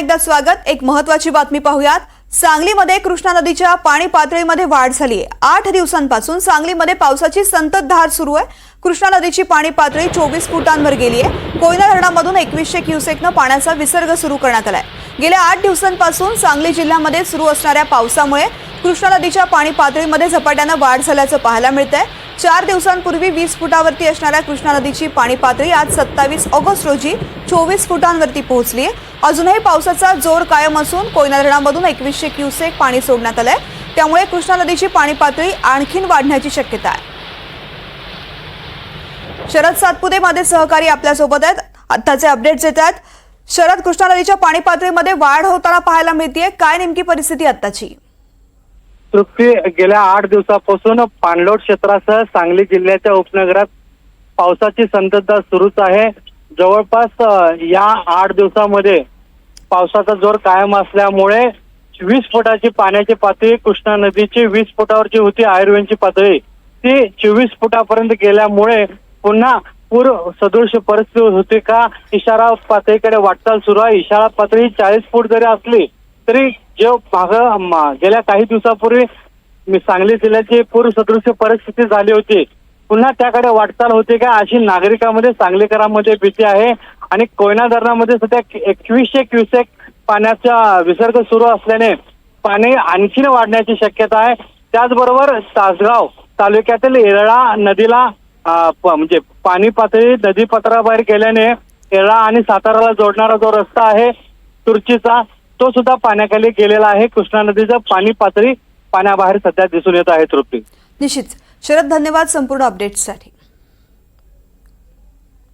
एकदा स्वागत. एक महत्वाची बातमी पाहूयात. सांगलीमध्ये कृष्णा नदीच्या पाणी पातळीमध्ये वाढ झाली. आहे आठ दिवसांपासून सांगलीमध्ये पावसाची संततधार सुरू आहे. कृष्णा नदीची पाणी पातळी चोवीस फुटांवर गेली आहे. कोयना धरणामधून एकवीसशे क्युसेकनं पाण्याचा विसर्ग सुरू करण्यात आलाय. गेल्या आठ दिवसांपासून सांगली जिल्ह्यामध्ये सुरू असणाऱ्या पावसामुळे कृष्णा नदीच्या पाणी पातळीमध्ये झपाट्यानं वाढ झाल्याचं पाहायला मिळतंय. चार दिवसांपूर्वी वीस फुटावरती असणाऱ्या कृष्णा नदीची पाणी पातळी आज सत्तावीस ऑगस्ट रोजी चोवीस फुटांवरती पोहोचली आहे. अजूनही पावसाचा जोर कायम असून कोयना धरणामधून एकवीसशे क्युसेक पाणी सोडण्यात आलंय. त्यामुळे कृष्णा नदीची पाणी पातळी आणखीन वाढण्याची शक्यता आहे. शरद सातपुते माझे सहकारी आपल्यासोबत आहेत. आत्ताचे अपडेट्स येत आहेत. शरद कृष्णा नदीच्या पाणी पातळीमध्ये वाढ होताना पाहायला मिळतीये. काय नेमकी परिस्थिती आत्ताची? तृप्ती गेल्या आठ दिवसापासून पाणलोट क्षेत्रासह सांगली जिल्ह्याच्या उपनगरात पावसाची संततधार सुरूच आहे. जवळपास या आठ दिवसामध्ये पावसाचा जोर कायम असल्यामुळे वीस फुटाची पाण्याची पातळी कृष्णा नदीची वीस फुटावरची होती आयुर्वेदची पातळी ती चोवीस फुटापर्यंत गेल्यामुळे पुन्हा पूर सदृश परिस्थिती होती का? इशारा पातळीकडे वाटचाल सुरू आहे. इशारा पातळी चाळीस फूट जरी असली तरी जे भाग गेल्या काही दिवसापूर्वी सांगली जिल्ह्याची पूर सदृश परिस्थिती झाली होती. पुन्हा त्याकडे वाटचाल होते का? अशी नागरिकांमध्ये सांगलीकरांमध्ये भीती आहे. आणि कोयना धरणामध्ये सध्या एकवीसशे क्युसेक पाण्याचा विसर्ग सुरू असल्याने पाणी आणखीन वाढण्याची शक्यता आहे. त्याचबरोबर तासगाव तालुक्यातील येरळा नदीला म्हणजे पाणी पातळी नदी पात्राबाहेर गेल्याने येरळा आणि साताराला जोडणारा जो रस्ता आहे तुर्चीचा तो सुद्धा पाण्याखाली गेलेला आहे. कृष्णा नदीचं पाणी पातळी पाण्याबाहेर सध्या दिसून येत आहे तृप्ती. निश्चित. शरद धन्यवाद संपूर्ण अपडेट्ससाठी